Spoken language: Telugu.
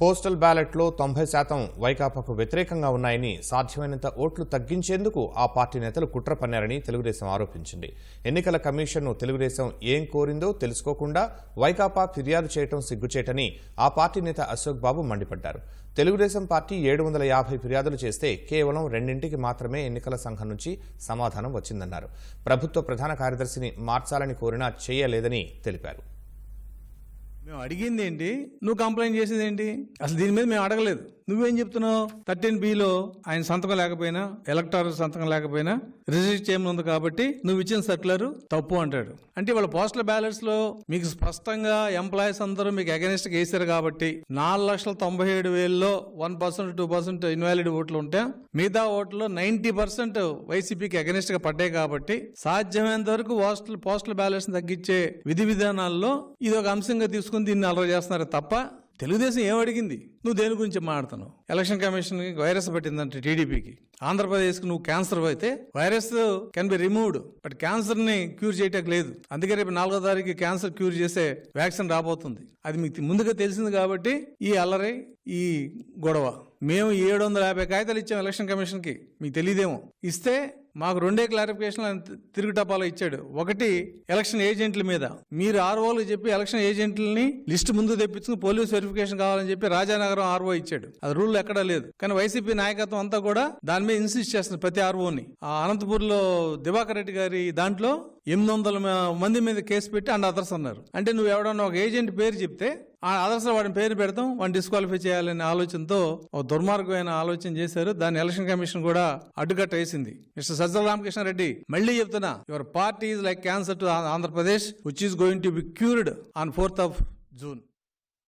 పోస్టల్ బ్యాలెట్లో తొంభై శాతం వైకాపాకు వ్యతిరేకంగా ఉన్నాయని సాధ్యమైనంత ఓట్లు తగ్గించేందుకు ఆ పార్టీ నేతలు కుట్ర పన్నారని తెలుగుదేశం ఆరోపించింది. ఎన్నికల కమిషన్ను తెలుగుదేశం ఏం కోరిందో తెలుసుకోకుండా వైకాపా ఫిర్యాదు చేయటం సిగ్గుచేటని ఆ పార్టీ నేత అశోక్ బాబు మండిపడ్డారు. తెలుగుదేశం పార్టీ ఏడు వందల యాభై ఫిర్యాదులు చేస్తే కేవలం రెండింటికి మాత్రమే ఎన్నికల సంఘం నుంచి సమాధానం వచ్చిందన్నారు. ప్రభుత్వ ప్రధాన కార్యదర్శిని మార్చాలని కోరినా చేయలేదని తెలిపారు. మేము అడిగింది ఏంటి? నువ్వు కంప్లైంట్ చేసేది ఏంటి? అసలు దీని మీద మేము అడగలేదు. నువ్వేం చెప్తున్నావు? థర్టీన్ బిలో ఆయన సంతకం లేకపోయినా ఎలక్టార్ సంతకం లేకపోయినా రిజిస్టర్ చేయమని ఉంది కాబట్టి నువ్వు ఇచ్చిన సర్క్యులర్ తప్పు అంటాడు. అంటే వాళ్ళ పోస్టల్ బ్యాలెట్స్లో మీకు స్పష్టంగా ఎంప్లాయీస్ అందరూ మీకు అగెనిస్ట్ వేసారు కాబట్టి నాలుగు లక్షల తొంభై ఏడు వేలలో one percent two percent invalid ఓట్లు ఉంటే మిగతా ఓట్లు నైన్టీ పర్సెంట్ వైసీపీకి అగెనిస్ట్గా పడ్డాయి కాబట్టి సాధ్యమైనంత వరకు పోస్టల్ పోస్టల్ బ్యాలెట్స్ తగ్గించే విధి విధానాల్లో ఇది ఒక అంశంగా తీసుకుని దీన్ని అలవాటు చేస్తున్నారు తప్ప తెలుగుదేశం ఏం అడిగింది? నువ్వు దేని గురించి మాట్లాడుతున్నావు? ఎలక్షన్ కమిషన్ వైరస్ పట్టిందంటే టీడీపీకి. ఆంధ్రప్రదేశ్కి నువ్వు క్యాన్సర్ అయితే virus can be removed but క్యాన్సర్ని క్యూర్ చేయటం లేదు. అందుకే రేపు నాలుగో తారీఖు క్యాన్సర్ క్యూర్ చేసే వ్యాక్సిన్ రాబోతుంది. అది మీకు ముందుగా తెలిసింది కాబట్టి ఈ అల్లరి ఈ గొడవ. మేము ఏడు వందల యాభై కాగితాలు ఇచ్చాం ఎలక్షన్ కమిషన్కి మీకు తెలియదేమో ఇస్తే మాకు రెండే క్లారిఫికేషన్ ఆయన తిరుగు టపాలో ఇచ్చాడు. ఒకటి ఎలక్షన్ ఏజెంట్ల మీద. మీరు ఆర్ఓలు చెప్పి ఎలక్షన్ ఏజెంట్లని లిస్ట్ ముందు తెప్పించుకుని పోలీస్ వెరిఫికేషన్ కావాలని చెప్పి రాజానగరం ఆర్ఓ ఇచ్చాడు. అది రూల్ ఎక్కడా లేదు. కానీ వైసీపీ నాయకత్వం అంతా కూడా దాని మీద ఇన్సిస్ట్ చేస్తుంది ప్రతి ఆర్ఓని. ఆ అనంతపూర్లో దివాకర్ రెడ్డి గారి దాంట్లో ఎనిమిది వందల మంది మీద కేసు పెట్టి అండ్ అదర్స్ అన్నారు. అంటే నువ్వు ఎవడన్నా ఒక ఏజెంట్ పేరు చెప్తే ఆ అదర్స్ వాడిని పేరు పెడతాం వాడిని డిస్క్వాలిఫై చేయాలనే ఆలోచనతో ఒక దుర్మార్గమైన ఆలోచన చేశారు. దాన్ని ఎలక్షన్ కమిషన్ కూడా అడ్డుకట్ట వేసింది. మిస్టర్ సజ్జల రామకృష్ణ రెడ్డి మళ్ళీ చెప్తున్నా your party is like cancer to Andhra Pradesh which is going to be cured on fourth of June